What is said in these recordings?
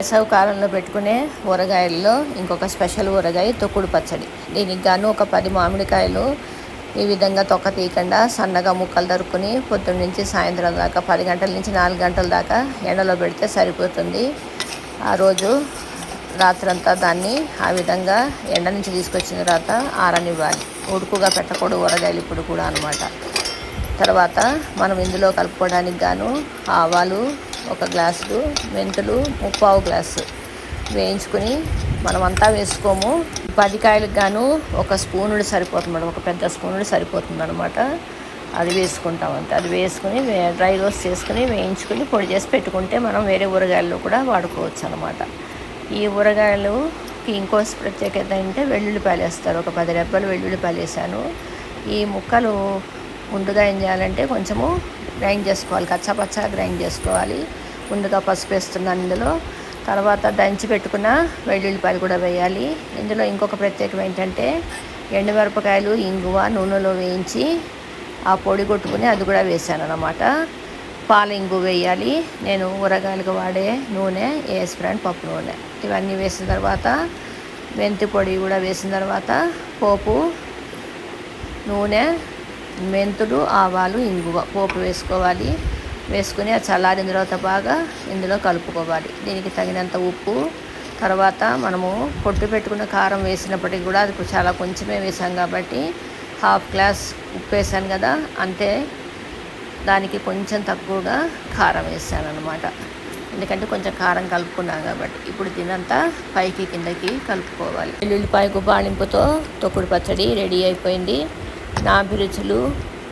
వేసవి కాలంలో పెట్టుకునే ఊరగాయల్లో ఇంకొక స్పెషల్ ఊరగాయ తొక్కుడు పచ్చడి. దీనికి గాను ఒక పది మామిడికాయలు ఈ విధంగా తొక్క తీయకుండా సన్నగా ముక్కలు దొరుకుని పొద్దున్న నుంచి సాయంత్రం దాకా పది గంటల నుంచి నాలుగు గంటల దాకా ఎండలో పెడితే సరిపోతుంది. ఆ రోజు రాత్రంతా దాన్ని ఆ విధంగా ఎండ నుంచి తీసుకొచ్చిన తర్వాత ఆరనివ్వాలి. ఉడుకుగా పెట్టకూడదు ఊరగాయలు ఇప్పుడు కూడా అనమాట తర్వాత మనం ఇందులో కలుపుకోవడానికి గాను ఆవాలు ఒక గ్లాసులు మెంతులు ముప్పావు గ్లాసు వేయించుకుని మనమంతా వేసుకోము. పదికాయలకు గాను ఒక స్పూనుడు సరిపోతుంది ఒక పెద్ద స్పూనుడు సరిపోతుంది అనమాట అది వేసుకుంటాం అంతే. అది వేసుకుని డ్రై రోస్ట్ చేసుకుని వేయించుకుని పొడి చేసి పెట్టుకుంటే మనం వేరే ఊరగాయల్లో కూడా వాడుకోవచ్చు అనమాట ఈ ఊరగాయలుకి ఇంకో ప్రత్యేకత ఏంటంటే వెల్లుల్లిపాయలు వేస్తారు. ఒక పది రెబ్బలు వెల్లుల్లిపాయలు వేసాను. ఈ ముక్కలు ముందుగా ఏం చేయాలంటే కొంచెము గ్రైండ్ చేసుకోవాలి కచ్చపచ్చ గ్రైండ్ చేసుకోవాలి. ముందుగా పసుపు వేస్తున్నాను ఇందులో. తర్వాత దంచి పెట్టుకున్న వెల్లుల్లిపాయలు కూడా వేయాలి. ఇందులో ఇంకొక ప్రత్యేకం ఏంటంటే ఎండుమిరపకాయలు ఇంగువ నూనెలో వేయించి ఆ పొడి కొట్టుకుని అది కూడా వేసాను అనమాట పాల ఇంగు వేయాలి. నేను ఊరగాయలకు వాడే నూనె ఏస్ బ్రాండ్ పప్పు నూనె. ఇవన్నీ వేసిన తర్వాత మెంతి పొడి కూడా వేసిన తర్వాత పోపు నూనె మెంతులు ఆవాలు ఇంగువ పోపు వేసుకోవాలి. వేసుకుని అది చల్లారిన తర్వాత బాగా ఇందులో కలుపుకోవాలి. దీనికి తగినంత ఉప్పు తర్వాత మనము పొట్టు పెట్టుకున్న కారం వేసినప్పటికీ కూడా అది చాలా కొంచెమే వేసాం కాబట్టి హాఫ్ గ్లాస్ ఉప్పు వేసాను కదా అంతే. దానికి కొంచెం తక్కువగా కారం వేసాను అనమాట ఎందుకంటే కొంచెం కారం కలుపుకున్నాం కాబట్టి ఇప్పుడు దీనంతా పైకి కిందకి కలుపుకోవాలి. వెల్లుల్లిపాయకు గుబాళింపుతో తొక్కుడు పచ్చడి రెడీ అయిపోయింది. నా అభిరుచులు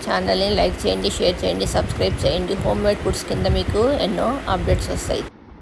ఛానల్ని లైక్ చేయండి షేర్ చేయండి సబ్స్క్రైబ్ చేయండి. హోమ్ మేడ్ ఫుడ్స్ కింద మీకు ఎన్నో అప్డేట్స్ వస్తాయి.